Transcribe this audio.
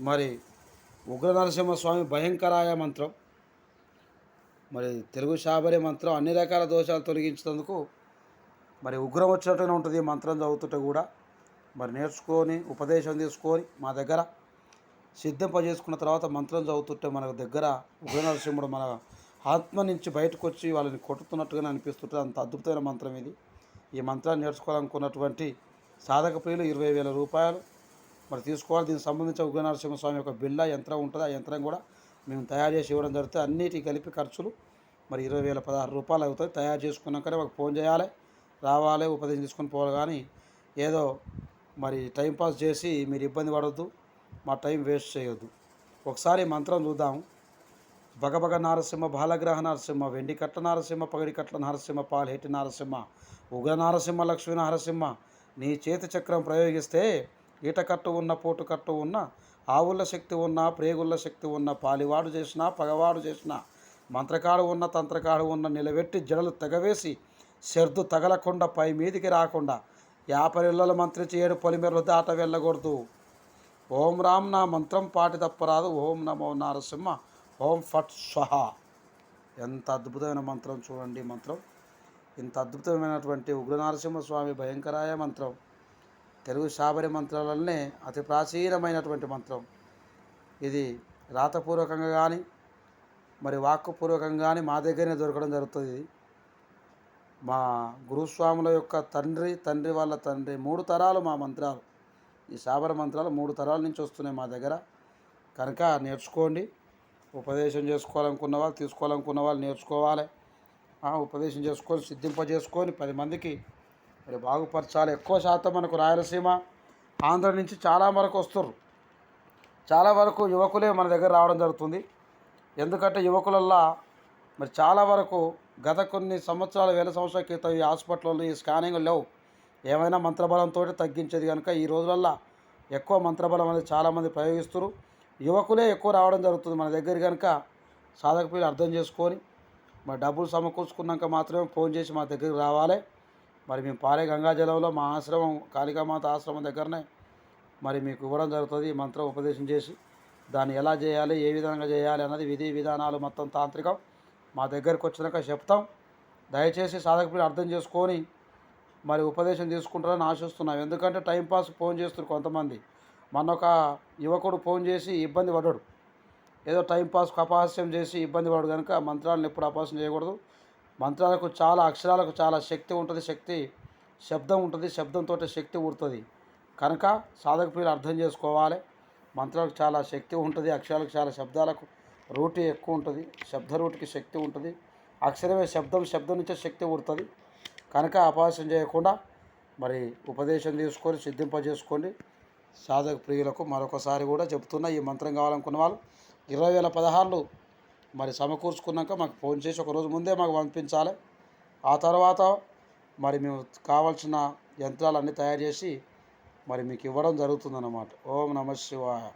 మరి ఉగ్ర నరసింహస్వామి భయంకరాయ మంత్రం మరి తెలుగు శాబరి మంత్రం అన్ని రకాల దోషాలు తొలగించినందుకు మరి ఉగ్రం వచ్చినట్టుగా ఉంటుంది ఈ మంత్రం చదువుతుంటే కూడా. మరి నేర్చుకొని ఉపదేశం తీసుకొని మా దగ్గర సిద్ధింపజేసుకున్న తర్వాత మంత్రం చదువుతుంటే మన దగ్గర ఉగ్ర నరసింహుడు మన ఆత్మ నుంచి బయటకు వచ్చి వాళ్ళని కొట్టుతున్నట్టుగానే అనిపిస్తుంటుంది. అంత అద్భుతమైన మంత్రం ఇది. ఈ మంత్రాన్ని నేర్చుకోవాలనుకున్నటువంటి సాధక ప్రియులు ఇరవై వేల రూపాయలు మరి తీసుకోవాలి. దీనికి సంబంధించి ఉగ్ర నరసింహస్వామి యొక్క బిల్ల యంత్రం ఉంటుంది. ఆ యంత్రం కూడా మేము తయారు చేసి ఇవ్వడం జరుగుతుంది. అన్నిటికీ కలిపి ఖర్చులు మరి ఇరవై వేల పదహారు రూపాయలు అవుతాయి. తయారు చేసుకున్నాకనే మాకు ఫోన్ చేయాలి. రావాలి ఉపదేశం తీసుకొని పోవాలి. కానీ ఏదో మరి టైంపాస్ చేసి మీరు ఇబ్బంది పడవద్దు మా టైం వేస్ట్ చేయొద్దు. ఒకసారి మంత్రం చూద్దాం. బగబగ నారసింహ బాలగ్రహ నరసింహ వెండికట్ల నారసింహ పగడికట్ల నరసింహ పాలహెట్టి నారసింహ ఉగ్ర నారసింహ లక్ష్మీ నరసింహ నీ చేతి చక్రం ప్రయోగిస్తే ఈటకట్టు ఉన్న పోటుకట్టు ఉన్న ఆవుల శక్తి ఉన్న ప్రేగుళ్ళ శక్తి ఉన్న పాలివాడు చేసిన పగవాడు చేసిన మంత్రకాడు ఉన్న తంత్రకాడు ఉన్న నిలబెట్టి జడలు తెగవేసి శర్దు తగలకుండా పై మీదికి రాకుండా యాపరిళ్ళల మంత్రించి ఏడు పొలిమెరలు దాట వెళ్ళకూడదు. ఓం రామ్ నా మంత్రం పాటి తప్పరాదు ఓం నమో నారసింహ ఓం ఫట్ స్వహ. ఎంత అద్భుతమైన మంత్రం చూడండి మంత్రం. ఇంత అద్భుతమైనటువంటి ఉగ్ర నరసింహస్వామి భయంకరాయ మంత్రం. తెలుగు శాబరి మంత్రాలనే అతి ప్రాచీనమైనటువంటి మంత్రం. ఇది రాతపూర్వకంగా కానీ మరి వాక్కుపూర్వకంగా కానీ మా దగ్గరనే దొరకడం జరుగుతుంది. మా గురుస్వాముల యొక్క తండ్రి తండ్రి వాళ్ళ తండ్రి మూడు తరాలు మా మంత్రాలు. ఈ శాబర మంత్రాలు మూడు తరాల నుంచి వస్తున్నాయి మా దగ్గర. కనుక నేర్చుకోండి. ఉపదేశం చేసుకోవాలనుకున్న వాళ్ళు తీసుకోవాలనుకున్న వాళ్ళు నేర్చుకోవాలి. ఉపదేశం చేసుకొని సిద్ధింపజేసుకొని పది మందికి మరి బాగుపరచాలి ఎక్కువ శాతం మనకు రాయలసీమ ఆంధ్ర నుంచి చాలా వరకు వస్తారు చాలా వరకు యువకులే మన దగ్గర రావడం జరుగుతుంది. ఎందుకంటే యువకులల్లా మరి చాలా వరకు గత కొన్ని సంవత్సరాల వేల సంవత్సరాల క్రితం ఈ హాస్పిటల్లో ఈ స్కానింగ్ లేవు. ఏమైనా మంత్రబలంతో తగ్గించేది కనుక ఈ రోజులల్లో ఎక్కువ మంత్రబలం అనేది చాలామంది ప్రయోగిస్తారు యువకులే ఎక్కువ రావడం జరుగుతుంది మన దగ్గర కనుక. సాధక అర్థం చేసుకొని మరి డబ్బులు సమకూర్చుకున్నాక మాత్రమే ఫోన్ చేసి మా దగ్గరికి రావాలి. మరి మేము పారే గంగాజలంలో మా ఆశ్రమం కాళికామాత ఆశ్రమం దగ్గరనే మరి మీకు ఇవ్వడం జరుగుతుంది మంత్రం ఉపదేశం చేసి. దాన్ని ఎలా చేయాలి ఏ విధంగా చేయాలి అన్నది విధి విధానాలు మొత్తం తాంత్రికం. మా దగ్గరికి వచ్చినాక చెప్తాం. దయచేసి సాధక అర్థం చేసుకొని మరి ఉపదేశం తీసుకుంటారని ఆశిస్తున్నాం. ఎందుకంటే టైంపాస్ ఫోన్ చేస్తారు కొంతమంది. మొన్న ఒక యువకుడు ఫోన్ చేసి ఇబ్బంది పడ్డాడు. ఏదో టైంపాస్కు అపహాస్యం చేసి ఇబ్బంది పడు కనుక మంత్రాలను ఎప్పుడు అపహాస్యం చేయకూడదు. మంత్రాలకు చాలా అక్షరాలకు చాలా శక్తి ఉంటుంది శక్తి శబ్దం ఉంటుంది శబ్దంతో శక్తి ఉడుతుంది కనుక సాధక ప్రియులు అర్థం చేసుకోవాలి. మంత్రాలకు చాలా శక్తి ఉంటుంది అక్షరాలకు చాలా శబ్దాలకు రూటి ఎక్కువ ఉంటుంది శబ్ద రూటికి శక్తి ఉంటుంది. అక్షరమే శబ్దం శబ్దం నుంచే శక్తి ఉడుతుంది కనుక అపహాస్యం చేయకుండా మరి ఉపదేశం తీసుకొని సిద్ధింపజేసుకోండి. సాధక ప్రియులకు మరొకసారి కూడా చెప్తున్నా ఈ మంత్రం కావాలనుకున్న వాళ్ళు ఇరవై వేల పదహారులు మరి సమకూర్చుకున్నాక మాకు ఫోన్ చేసి ఒక రోజు ముందే మాకు పంపించాలి. ఆ తర్వాత మరి మేము కావాల్సిన యంత్రాలన్నీ తయారు చేసి మరి మీకు ఇవ్వడం జరుగుతుందన్నమాట. ఓం నమ శివాయ.